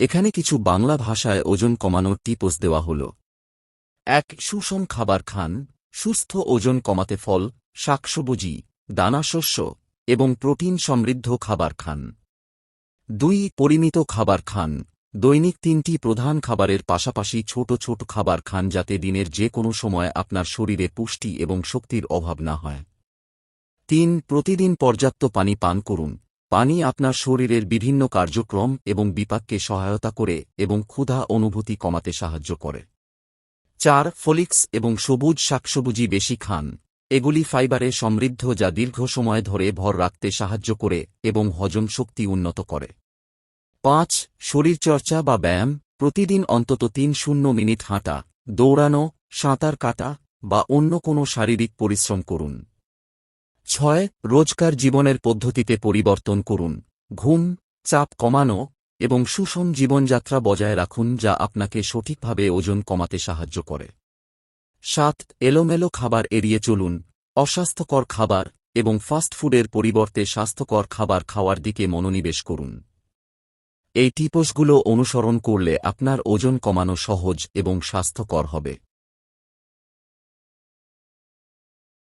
এখানে কিছু বাংলা ভাষায় ওজন কমানোর টিপস দেওয়া হল। এক, সুষম খাবার খান, সুস্থ ওজন কমাতে ফল, শাকসবুজি দানাশস্য এবং প্রোটিন সমৃদ্ধ খাবার খান। দুই, পরিমিত খাবার খান, দৈনিক তিনটি প্রধান খাবারের পাশাপাশি ছোট ছোট খাবার খান যাতে দিনের যে কোনো সময় আপনার শরীরে পুষ্টি এবং শক্তির অভাব না হয়। তিন, প্রতিদিন পর্যাপ্ত পানি পান করুন পানি আপনার শরীরের বিভিন্ন কার্যক্রম এবং বিপাককে সহায়তা করে এবং ক্ষুধা অনুভূতি কমাতে সাহায্য করে। চার, ফলিক্স এবং সবুজ শাকসবুজি বেশি খান। এগুলি ফাইবারে সমৃদ্ধ যা দীর্ঘ সময় ধরে ভর রাখতে সাহায্য করে এবং হজম শক্তি উন্নত করে। পাঁচ, শরীরচর্চা বা ব্যায়াম। প্রতিদিন অন্তত তিন শূন্য মিনিট হাঁটা, দৌড়ানো, সাঁতার কাটা বা অন্য কোনো শারীরিক পরিশ্রম করুন। ছয়, রোজকার জীবনের পদ্ধতিতে পরিবর্তন করুন। ঘুম, চাপ কমানো এবং সুষম জীবনযাত্রা বজায় রাখুন যা আপনাকে সঠিকভাবে ওজন কমাতে সাহায্য করে। সাত, এলোমেলো খাবার এড়িয়ে চলুন। অস্বাস্থ্যকর খাবার এবং ফাস্টফুডের পরিবর্তে স্বাস্থ্যকর খাবার খাওয়ার দিকে মনোনিবেশ করুন। এই টিপসগুলো অনুসরণ করলে আপনার ওজন কমানো সহজ এবং স্বাস্থ্যকর হবে।